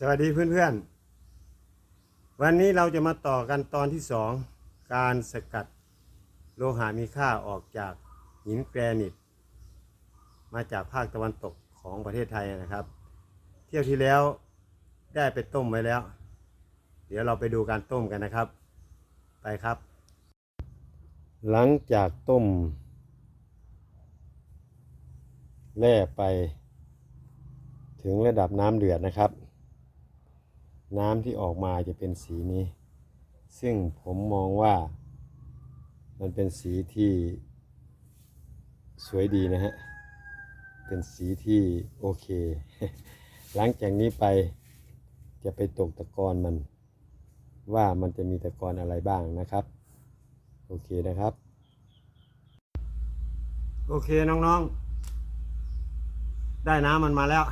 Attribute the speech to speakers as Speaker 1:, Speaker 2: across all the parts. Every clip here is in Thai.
Speaker 1: สวัสดีเพื่อนๆ วันนี้เราจะมาต่อกันตอนที่สองการสกัดโลหะมีค่าออกจากหินแกรนิต มาจากภาคตะวันตกของประเทศไทยนะครับ เที่ยวที่แล้วได้ไปต้มไว้แล้ว เดี๋ยวเราไปดูการต้มกันนะครับ ไปครับ หลังจากต้มแร่ไป ถึงระดับน้ำเดือดนะครับ น้ำที่ออกมาจะเป็นสีนี้ ซึ่งผมมองว่า มันเป็นสีที่สวยดีนะฮะ เป็นสีที่โอเค หลังจากนี้ไปจะไปตกตะกอนมัน ว่ามันจะมีตะกอนอะไรบ้างนะครับ โอเคนะครับ โอเคน้องๆ ได้น้ำมันมาแล้ว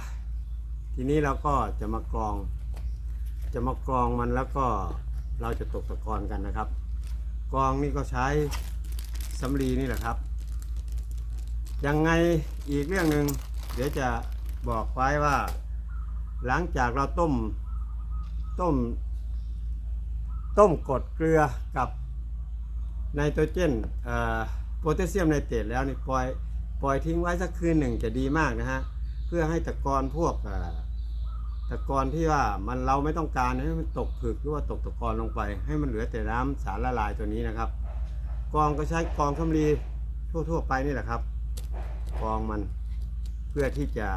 Speaker 1: ทีนี้เราก็จะมากรอง จะมากรองมันแล้วก็เราจะตกตะกอนกันนะครับ กรองนี่ก็ใช้สำลีนี่แหละครับ ยังไงอีกเรื่องหนึ่งเดี๋ยวจะบอกไว้ว่า หลังจากเราต้มต้ม ต้มกดเกลือกับไนโตรเจนเอ่อโพแทสเซียมไนเตรตแล้วนี่ปล่อยปล่อยทิ้งไว้สักคืนหนึ่งจะดีมากนะฮะ เพื่อให้ตะกอนพวกเอ่อ ตะกอนที่ว่ามันเราไม่ต้องการให้มันตกผึกหรือว่าตกตะกอนลงไป ให้มันเหลือแต่น้ำสารละลายตัวนี้นะครับ กองก็ใช้กองสำลีทั่ว ๆ ไปนี่แหละครับ กองมันเพื่อที่จะ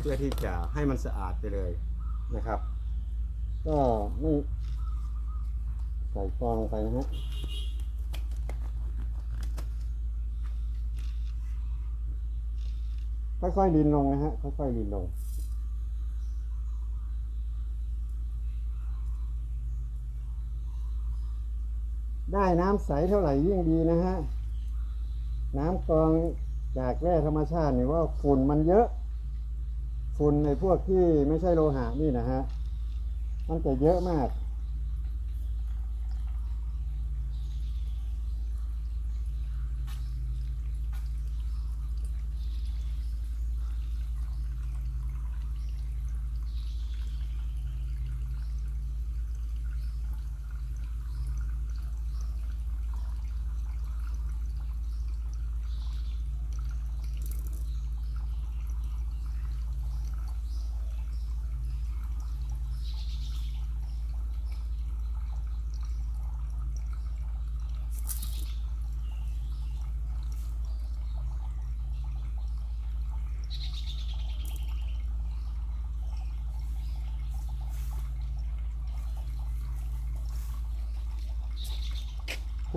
Speaker 1: เพื่อที่จะให้มันสะอาดไปเลยนะครับ ก็ไม่ใส่กองลงไปนะฮะค่อยๆดินลงนะฮะค่อยๆดินลง ได้น้ำใสเท่าไหร่ยิ่งดีนะฮะ น้ำกรองจากแร่ธรรมชาตินี่ว่าฝุ่นมันเยอะ ฝุ่นในพวกที่ไม่ใช่โลหะนี่นะฮะ มันจะเยอะมาก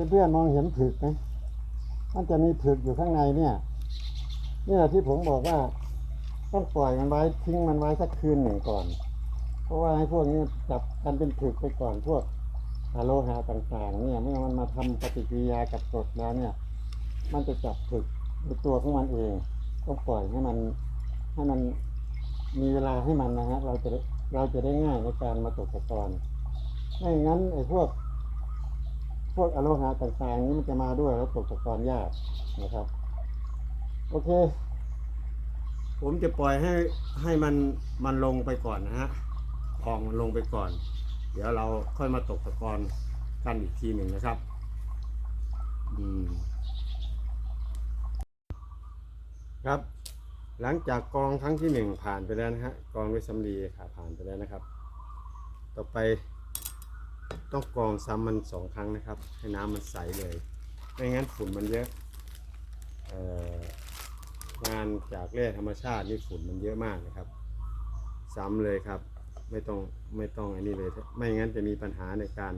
Speaker 1: เพื่อนๆมองเห็นผึกไหมมันจะมีผึกอยู่ข้างในเนี่ยนี่แหละที่ผมบอกว่า ต้องปล่อยมันไว้ทิ้งมันไว้สักคืนหนึ่งก่อน เพราะว่าให้พวกนี้จับกันเป็นผึกไปก่อนพวกอะโลหะต่างๆ เนี่ยเมื่อมันมาทำปฏิกิริยากับกรดแล้วเนี่ย มันจะจับผึกในตัวของมันเองต้องปล่อยให้มันให้มันมีเวลาให้มันนะฮะเราจะเราจะได้ง่ายในการมาตกตะกอนไม่งั้นไอ้พวก พวกอะโลหะต่างๆนี้มันจะมาด้วยแล้วตกตะกอนยากนะครับ โอเค ผมจะปล่อยให้ให้มันมันลงไปก่อนนะฮะคลองมันลงไปก่อน เดี๋ยวเราค่อยมาตกตะกอนกันอีกทีหนึ่งนะครับอืมครับ หลังจากกองครั้งที่หนึ่งผ่านไปแล้วนะฮะกองด้วยสำลีค่ะผ่านไปแล้วนะครับ ต่อไป ต้องกรองซ้ำมันสองครั้งนะครับ ให้น้ำมันใสเลย ไม่งั้นฝุ่นมันเยอะองานจากแร่ธรรมชาตินี่ฝุ่นมันเยอะมากนะครับ ซ้ำเลยครับ ไม่ต้องไม่ต้องอันนี้เลย ไม่งั้นจะมีปัญหาในการ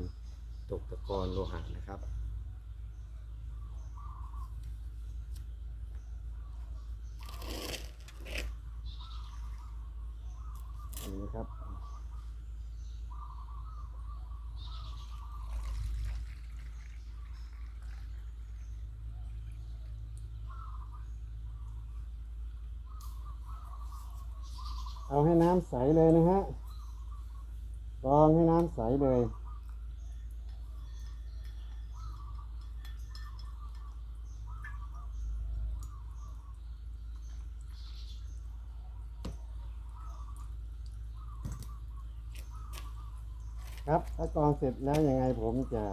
Speaker 1: ตกตะกอนโลหะนะครับ อันนี้นะครับ เอาให้น้ำใสเลยนะฮะกรองให้น้ำใสเลยครับถ้ากรองเสร็จแล้วยังไงผมจะ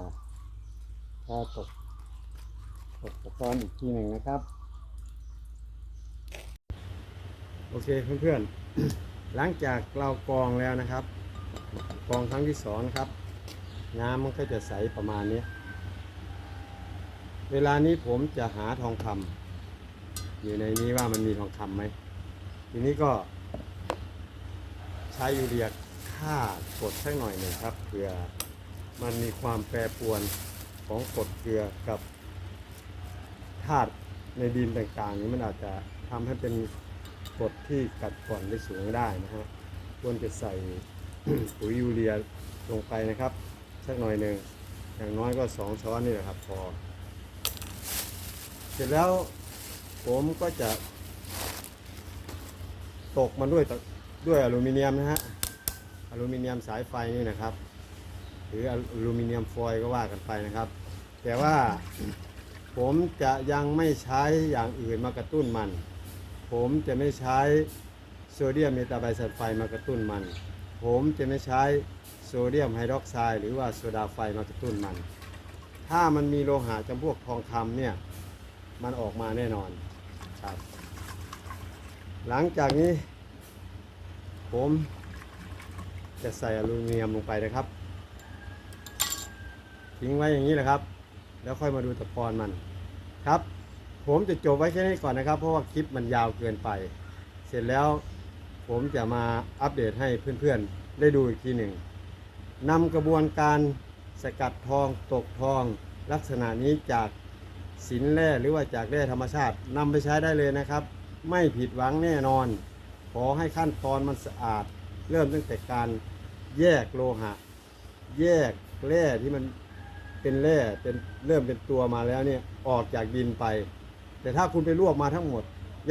Speaker 1: จะตกตกตะกอนอีกทีหนึ่งนะครับ โอเคเพื่อนๆ หลังจากเรากรองแล้วนะครับกรองครั้งที่สองนะครับ น้ำมันก็จะใสประมาณนี้ เวลานี้ผมจะหาทองคำอยู่ในนี้ว่ามันมีทองคำไหมทีนี้ก็ ใช้ยูเรียค่ากดสักหน่อยหนึ่งครับเผื่อมันมีความแปรปรวนของกดเกลือกับธาตุในดินต่างๆนี้มันอาจจะทำให้เป็น กดที่กัดก่อนได้สูงได้นะฮะควรจะใส่ปุ๋ยยูเรียลงไปนะครับ สักหน่อยหนึ่งอย่างน้อยก็สองช้อนนี่แหละครับพอ เสร็จแล้วผมก็จะตกมันด้วยด้วยอลูมิเนียมนะฮะอลูมิเนียมสายไฟนี่นะครับ หรืออลูมิเนียมฟอยล์ก็ว่ากันไปนะครับ แต่ว่าผมจะยังไม่ใช้อย่างอื่นมากระตุ้นมัน ผมจะไม่ใช้โซเดียมเมตาไบซัลไฟมากระตุ้นมัน ผมจะไม่ใช้โซเดียมไฮดรอกไซด์หรือว่าโซดาไฟมากระตุ้นมัน ถ้ามันมีโลหะจำพวกทองคำเนี่ยมันออกมาแน่นอนครับ หลังจากนี้ ผมจะใส่อลูมิเนียมลงไปนะครับ ทิ้งไว้อย่างนี้แหละครับ แล้วค่อยมาดูตะกอนมันครับ ผมจะจบไว้แค่นี้ก่อนนะครับ เพราะว่าคลิปมันยาวเกินไป เสร็จแล้วผมจะมาอัปเดตให้เพื่อนๆ ได้ดูอีกทีหนึ่งนำกระบวนการสกัดทองตกทอง ลักษณะนี้จากสินแร่หรือว่าจากแร่ธรรมชาตินำไปใช้ได้เลยนะครับ ไม่ผิดหวังแน่นอน ขอให้ขั้นตอนมันสะอาด เริ่มตั้งแต่การแยกโลหะ แยกแร่ที่มันเป็นแร่เป็นเริ่มเป็นตัวมาแล้วเนี่ยออกจากดินไป แต่ถ้าคุณไปรวบมาทั้งหมด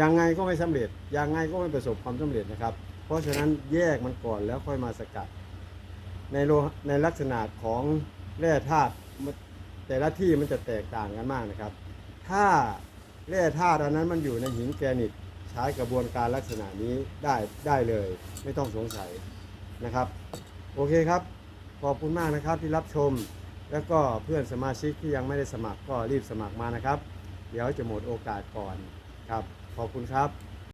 Speaker 1: ยังไงก็ไม่สำเร็จยังไงก็ไม่ประสบความสำเร็จนะครับ เพราะฉะนั้นแยกมันก่อนแล้วค่อยมาสกัด ในโลในลักษณะของแร่ธาตุแต่ละที่มันจะแตกต่างกันมากนะครับ ถ้าแร่ธาตุอันนั้นมันอยู่ในหินแกรนิตใช้กระบวนการลักษณะนี้ได้ได้เลย ไม่ต้องสงสัยนะครับ โอเคครับ ขอบคุณมากนะครับที่รับชม แล้วก็เพื่อนสมาชิกที่ยังไม่ได้สมัครก็รีบสมัครมานะครับ เดี๋ยวจะหมดโอกาสก่อนครับ ขอบคุณครับ